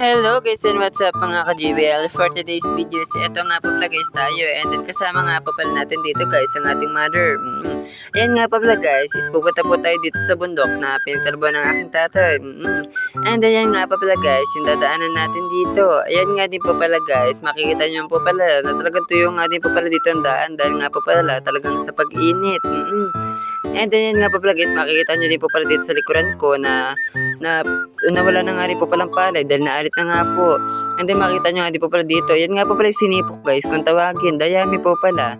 Hello guys and what's up mga ka-JBL For today's videos, eto nga po pala guys tayo And then kasama nga po pala natin dito guys ang ating mother mm. Ayan nga po pala guys, is pupunta po tayo dito sa bundok na pinagtarbo ng aking tatay mm. And then yan nga po pala guys, yung dadaanan natin dito Ayan nga din po pala guys, makikita nyo po pala na talagang tuyo nga din po pala dito ang daan Dahil nga po pala talagang sa pag-init mm. And then yan nga po pala guys, makikita nyo din po pala dito sa likuran ko na na nawala na nga rin po palang palay dahil naalit na nga po. And then makita nyo nga din po pala dito. Yan nga po pala sinipok guys kung tawagin. Dayami po pala.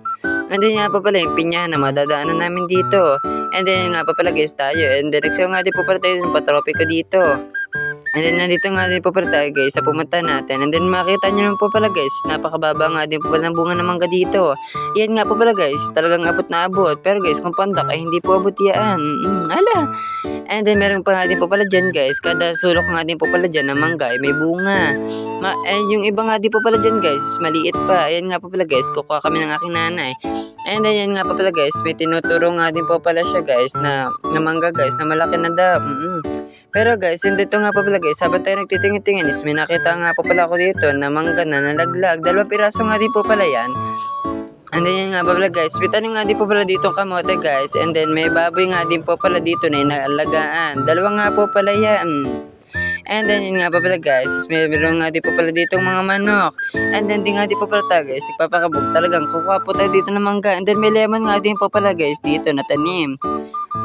And then nga po pala yung pinya na madadaanan namin dito. And then nga po pala guys tayo. And then nagsayo nga din po pala tayo ng patropiko dito. And then nandito nga din po pala tayo guys sa pumunta natin. And then makita nyo naman po pala guys, napakababa nga din po pala ng bunga ng mangga dito. Yan nga po pala guys, talagang abot na abot. Pero guys, kung pandak ay hindi po abot yan. Mm, ala. And then meron pa nga din po pala dyan guys, kada sulok nga din po pala dyan ng mangga ay may bunga. Ma eh, yung iba nga din po pala dyan guys, maliit pa. Ayan nga po pala guys, kukuha kami ng aking nanay. And then yan nga po pala guys, may tinuturo nga din po pala siya guys na, na mangga guys, na malaki na daw. Mm-mm. Pero guys, hindi to nga po pala guys, habang tayo nagtitingin-tingin is may nakita nga po pala ako dito na mangga na nalaglag. Dalawa piraso nga din po pala yan. And then yan nga pala guys, tanim nga din po pala dito kamote guys. And then may baboy nga din po pala dito na inaalagaan. Dalawa nga po pala yan. And then yun nga po pala guys, is may meron nga din po pala dito mga manok. And then di nga din po pala tayo guys, nagpapakabog talagang kukuha po tayo dito ng mangga. And then may lemon nga din po pala guys dito na tanim.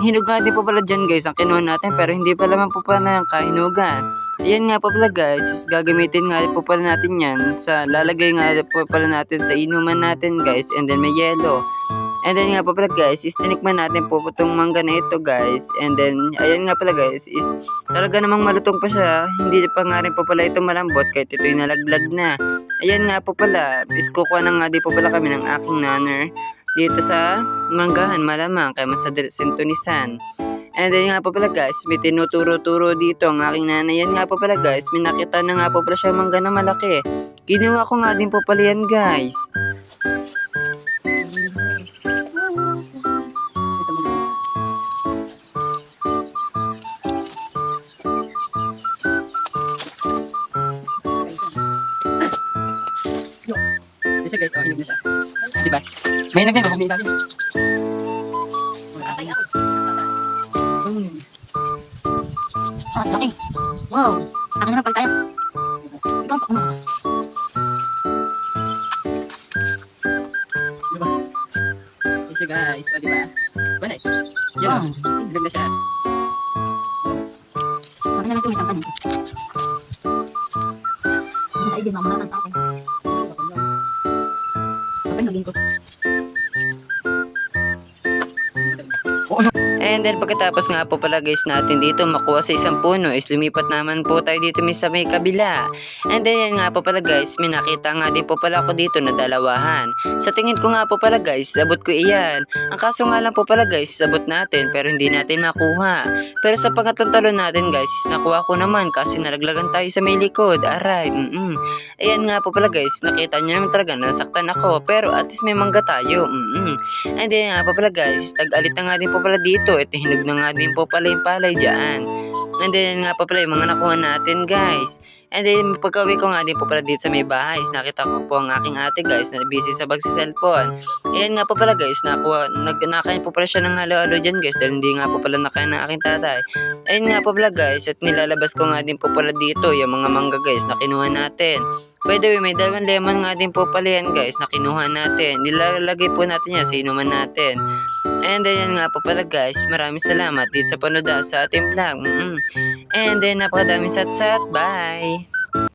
Hinog nga din po pala dyan guys ang kinuha natin pero hindi pa naman po pala yung kahinugan. Ayan nga po pala guys, is gagamitin nga po pala natin yan sa lalagay nga po pala natin sa inuman natin guys and then may yellow. And then nga po pala guys, is tinikman natin po itong mangga na ito guys. And then, ayan nga pala guys, is talaga namang malutong pa siya. Hindi pa nga rin po pala ito malambot kahit ito'y nalaglag na. Ayan nga po pala, is kukuha na nga di po pala kami ng aking nanner dito sa manggahan malamang kay Masadre Sintonisan. And then nga po pala guys, may tinuturo-turo dito ang aking nanay. Yan nga po pala guys, may nakita na nga po pala siya mangga na malaki. Kinuha ko nga din po pala yan guys. Isa guys, oh, hinog na siya. Di ba? May hinog na, huminga din. Ah, laki. Wow. Ako naman pag tayo. Ikaw, ano? Di ba? Yan siya guys, o di ba? Banay. Yan o, hinog na siya. Ako naman tumitang kanin. Hindi sa idin, mamahalan sa akin. Kapag naging ko. And then pagkatapos nga po pala guys natin dito makuha sa isang puno is lumipat naman po tayo dito sa may kabila. And then yan nga po pala guys, may nakita nga din po pala ako dito na dalawahan. Sa tingin ko nga po pala guys, sabot ko iyan. Ang kaso nga lang po pala guys, sabot natin pero hindi natin makuha. Pero sa pangatlong talon natin guys, is nakuha ko naman kasi nalaglagan tayo sa may likod. Aray, mm Ayan nga po pala guys, nakita niyo naman talaga na nasaktan ako. Pero at least may mangga tayo. Mm And then nga po pala guys, tag-alit na nga din po pala dito. Ito hinog na nga din po pala yung palay dyan. And then nga po pala yung mga nakuha natin guys. And then pagkawi ko nga din po pala dito sa may bahay, is nakita ko po ang aking ate guys na busy sa cellphone. Ayan nga po pala guys, nakuha, nag, nakain po pala siya ng halo-halo dyan guys dahil hindi nga po pala nakain ng aking tatay. Ayun nga po pala guys, at nilalabas ko nga din po pala dito yung mga mangga guys na kinuha natin. By the way, may dalawang lemon nga din po pala yan guys na kinuha natin. Nilalagay po natin yan sa inuman natin. And then yan nga po pala guys, maraming salamat dito sa panood sa ating vlog. Mm-mm. And then napakadami sat-sat. Bye!